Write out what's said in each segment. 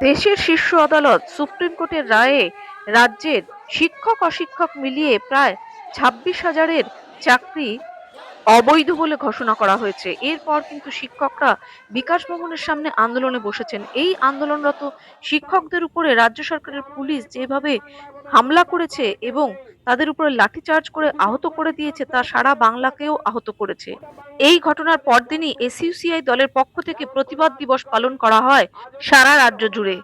দেশের শীর্ষ আদালত সুপ্রিম কোর্টের রায়ে রাজ্যের শিক্ষক অশিক্ষক মিলিয়ে প্রায় ছাব্বিশ হাজারের চাকরি অবৈধ বলে ঘোষণা করা হয়েছে। এরপর কিন্তু শিক্ষকরা বিকাশ ভবনের সামনে আন্দোলনে বসেছেন। এই আন্দোলনরত শিক্ষকদের উপরে রাজ্য সরকারের পুলিশ যেভাবে হামলা করেছে এবং তাদের উপরে লাঠিচার্জ করে আহত করে দিয়েছে, তা সারা বাংলাকেও আহত করেছে। এই ঘটনার পরদিনই এসইউসিআই দলের পক্ষ থেকে প্রতিবাদ দিবস পালন করা হয় সারা রাজ্য জুড়ে।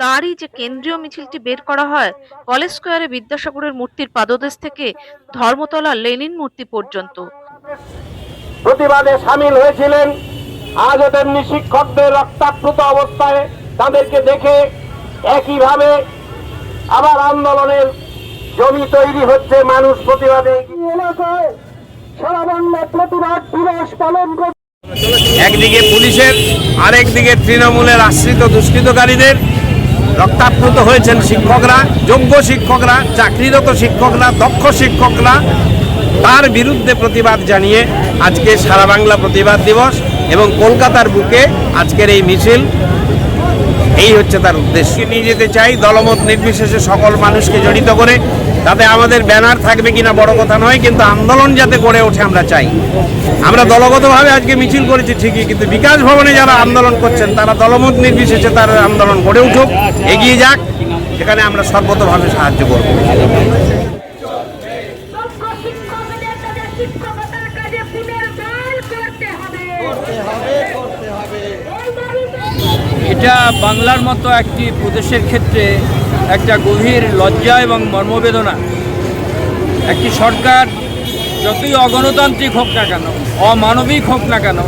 তারই যে কেন্দ্রীয় মিছিলটি বের করা হয়, কলেজ স্কোয়ারে বিদ্যাসাগরের মূর্তির পাদদেশ থেকে ধর্মতলা লেনিন মূর্তি পর্যন্ত। প্রতিবাদে সামিল হয়েছিলেন আজও তেমনি শিক্ষকদের রক্তাপ্লুত অবস্থায় তাদেরকে দেখে একইভাবে আবার আন্দোলনের জমি তৈরি হচ্ছে মানুষ প্রতিবাদে। এগিয়ে এলাকায় সারা বাংলা প্রতিবাদ দিবস পালন করছে একদিকে পুলিশের আরেকদিকে তৃণমূলের আশ্রিত দুষ্কৃতকারীদের রক্তাপ্লুত হয়েছেন শিক্ষকরা যোগ্য শিক্ষকরা চাকরিরত শিক্ষকরা দক্ষ শিক্ষকরা তার বিরুদ্ধে প্রতিবাদ জানিয়ে আজকে সারা বাংলা প্রতিবাদ দিবস এবং কলকাতার বুকে আজকের এই মিছিল, এই হচ্ছে তার উদ্দেশ্য। নিয়ে যেতে চাই দলমত নির্বিশেষে সকল মানুষকে জড়িত করে, তাতে আমাদের ব্যানার থাকবে কিনা বড় কথা নয়, কিন্তু আন্দোলন যাতে গড়ে ওঠে আমরা চাই। আমরা দলগতভাবে আজকে মিছিল করেছি ঠিকই, কিন্তু বিকাশ ভবনে যারা আন্দোলন করছেন, তারা দলমত নির্বিশেষে তার আন্দোলন গড়ে উঠুক, এগিয়ে যাক, সেখানে আমরা সর্বতভাবে সাহায্য করব। এটা বাংলার মতো একটি প্রদেশের ক্ষেত্রে একটা গভীর লজ্জা এবং মর্মবেদনা। একটি সরকার যতই অগণতান্ত্রিক হোক না কেন অমানবিক হোক না কেন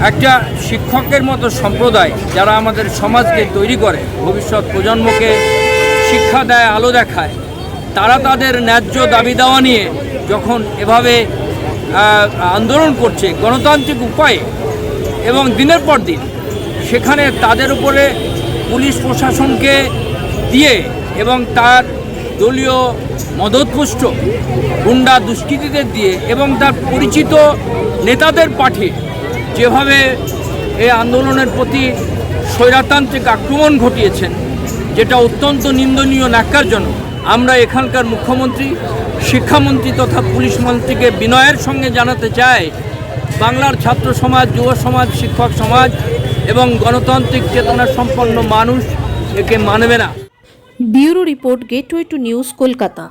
একটা শিক্ষকের মতো সম্প্রদায় যারা আমাদের সমাজকে তৈরি করে ভবিষ্যৎ প্রজন্মকে শিক্ষা দেয় আলো দেখায় তারা তাদের ন্যায্য দাবি দেওয়া নিয়ে যখন এভাবে আন্দোলন করছে গণতান্ত্রিক উপায়ে এবং দিনের পর দিন সেখানে তাদের উপরে পুলিশ প্রশাসনকে দিয়ে এবং তার দলীয় মদতপুষ্ট গুন্ডা দুষ্কৃতীদের দিয়ে এবং তার পরিচিত নেতাদের পাঠিয়ে যেভাবে এই আন্দোলনের প্রতি স্বৈরাতান্ত্রিক আক্রমণ ঘটিয়েছেন, যেটা অত্যন্ত নিন্দনীয়, ন্যাক্কারজনক। আমরা এখানকার মুখ্যমন্ত্রী শিক্ষামন্ত্রী তথা পুলিশ মন্ত্রীকে বিনয়ের সঙ্গে জানাতে চাই। বাংলার ছাত্র সমাজ যুব সমাজ শিক্ষক সমাজ এবং গণতান্ত্রিক চেতনা সম্পন্ন মানুষ একে মানবে না। Bureau report gateway to news Kolkata.